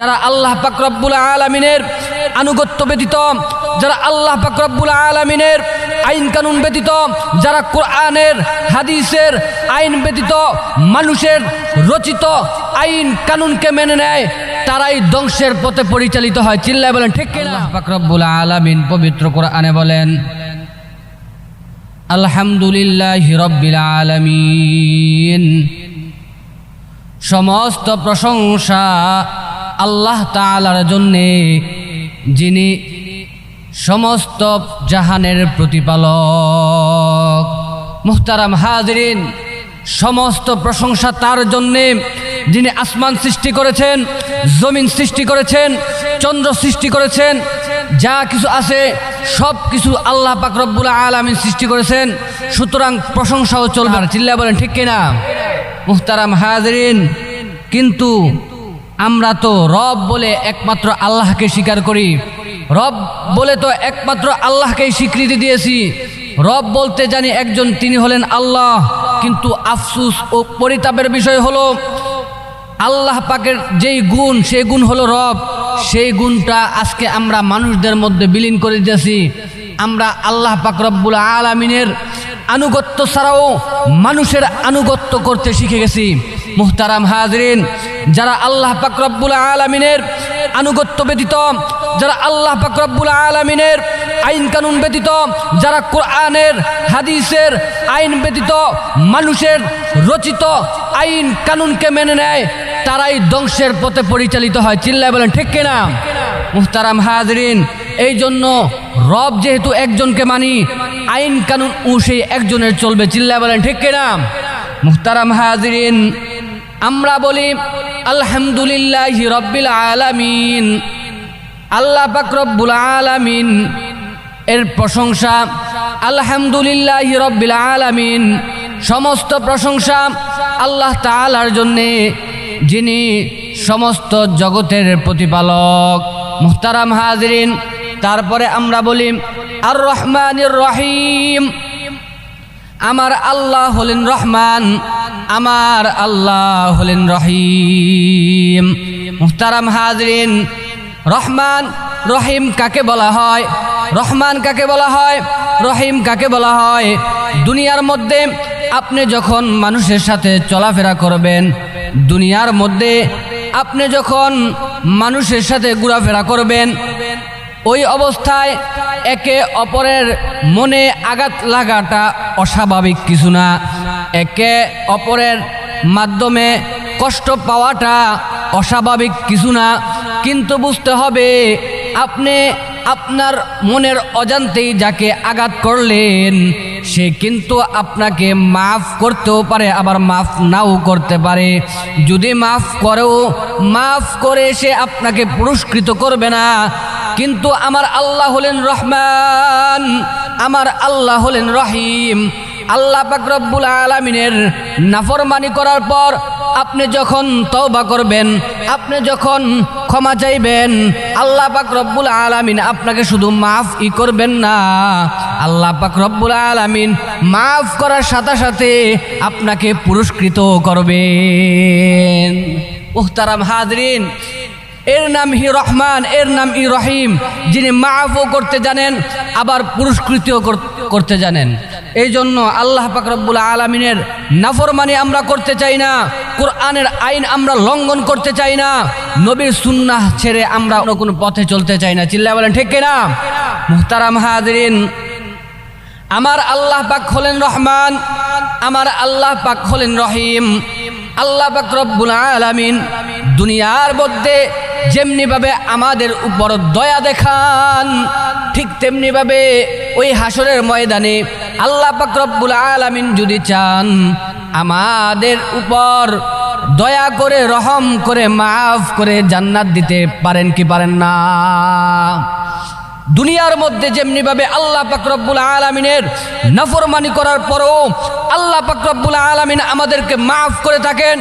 যারা আল্লাহ পাক রব্বুল আলমিনের আনুগত্য ব্যতীত, যারা আল্লাহ পাক রব্বুল আলমিনের আইন কানুন ব্যতীত, যারা কোরআনের, হাদিসের আইন ব্যতীত, মানুষের রচিত আইন কানুনকে মেনে নেয়, তারাই ধ্বংসের পথে পরিচালিত হয়। চিল্লায় বলেন, ঠিক আল্লাহ পাক রব্বুল আলমিন পবিত্র কোরআনে বলেন, আলহামদুলিল্লাহ রব্বিল আলমিন। সমস্ত প্রশংসা আল্লাহ তালার জন্যে, যিনি সমস্ত জাহানের প্রতিপালক। মুহতারাম হাজরিন, সমস্ত প্রশংসা তার জন্যে, যিনি আসমান সৃষ্টি করেছেন, জমিন সৃষ্টি করেছেন, চন্দ্র সৃষ্টি করেছেন, যা কিছু আছে, সব কিছু আল্লাহ পাক রব্বুল আলমিন সৃষ্টি করেছেন। সুতরাং প্রশংসাও চলবে না। চিল্লা বলেন, ঠিক কিনা? মুহতারাম হাজরিন, কিন্তু আমরা তো রব বলে একমাত্র আল্লাহকে স্বীকার করি। রব বলে তো একমাত্র আল্লাহকেই স্বীকৃতি দিয়েছি। রব বলতে জানি একজন, তিনি হলেন আল্লাহ। কিন্তু আফসুস ও পরিতাপের বিষয় হলো, আল্লাহ পাকের যেই গুণ, সেই গুণ হলো রব। সেই গুণটা আজকে আমরা মানুষদের মধ্যে বিলীন করে দিয়েছি আমরা আল্লাহ পাক রব্বুল আলমিনের আনুগত্য ছাড়াও মানুষের আনুগত্য করতে শিখে গেছি। মুহতারাম হাজরিন, যারা আল্লাহ পাক রব্বুল আলমিনের আনুগত্য ব্যতীত, যারা আল্লাহ পাক রব্বুল আলমিনের আইন কানুন ব্যতীত, যারা কোরআনের, হাদিসের আইন ব্যতীত, মানুষের রচিত আইন কানুনকে মেনে নেয়, তারাই ধ্বংসের পথে পরিচালিত হয়। চিল্লায় বলেন, ঠিক কিনা? মুহতারাম হাজরিন এই জন্য রব যেহেতু একজনকে মানি, আইন কানুন ও সেই একজনের চলবে। চিল্লায় বলেন, ঠিক কিনা? মুহতারাম হাজরিন আমরা বলি, আলহামদুলিল্লাহ রব্বিল আলামিন। আল্লাহ রব্বুল আলামিন। এর প্রশংসা, আলহামদুলিল্লাহ রব্বিল আলামিন। সমস্ত প্রশংসা আল্লাহ তাআলার জন্যে, যিনি সমস্ত জগতের প্রতিপালক, মুহতারাম হাজরিন। তারপরে আমরা বলি আর রহমানির রহিম। আমার আল্লাহ হলেন রহমান। আমার আল্লাহ হলেন রহিম। মুহতারাম হাজরিন, রহমান, রহিম কাকে বলা হয়? রহমান কাকে বলা হয়? রহিম কাকে বলা হয়? দুনিয়ার মধ্যে আপনি যখন মানুষের সাথে চলাফেরা করবেন, দুনিয়ার মধ্যে আপনি যখন মানুষের সাথে ঘোরাফেরা করবেন ওই অবস্থায় একে অপরের মনে আঘাত লাগাটা অস্বাভাবিক কিছু না। একে অপরের মাধ্যমে কষ্ট পাওয়াটা অস্বাভাবিক কিছু না। কিন্তু বুঝতে হবে, আপনি আপনার মনের অজান্তেই যাকে আঘাত করলেন সে কিন্তু আপনাকে মাফ করতেও পারে, আবার মাফ নাও করতে পারে। যদি মাফ করেও, মাফ করে সে আপনাকে পুরস্কৃত করবে না, কিন্তু আমার আল্লাহ হলেন রহমান, আমার আল্লাহ হলেন রহিম। আল্লাহ পাক রব্বুল আলমিনের নাফরমানি করার পর আপনি যখন তওবা করবেন, আপনি যখন ক্ষমা চাইবেন, আল্লাহ পাক রব্বুল আলামিন আপনাকে শুধু মাফ ই করবেন না। আল্লাহ পাক আলামিন মাফ করার সাথে সাথে আপনাকে পুরস্কৃত করবেন। মুহতারাম হাজরিন, এর নাম হি রহমান, এর নাম ই রহিম। যিনি মাফও করতে জানেন, আবার পুরস্কৃতও কর- করতে জানেন। এই জন্য আল্লাহ পাক রব্বুল আলমিনের নাফরমানি আমরা করতে চাই না, কোরআনের আইন আমরা লঙ্ঘন করতে চাই না, নবীর সুন্নাহ ছেড়ে আমরা অন্য কোনো পথে চলতে চাই না। চিল্লা বলেন, ঠিক না মুহতারাম হাজরিন, আমার আল্লাহ পাক হলেন রহমান, আমার আল্লাহ পাক হলেন রহিম। আল্লাহ পাক রব্বুল আলামিন দুনিয়ার মধ্যে যেমনিভাবে আমাদের উপর দয়া দেখান, ঠিক তেমনিভাবে ওই হাসরের ময়দানে আল্লাহ পাকরবুল আলমিন যদি চান আমাদের উপর দয়া করে, রহম করে, মাফ করে জান্নাত দিতে পারেন কি পারেন না? দুনিয়ার মধ্যে যেমনিভাবে আল্লাহ পাকরব্বুল আলমিনের নফরমানি করার পরও আল্লাহ পাকরব্বুল আলমিন আমাদেরকে মাফ করে থাকেন।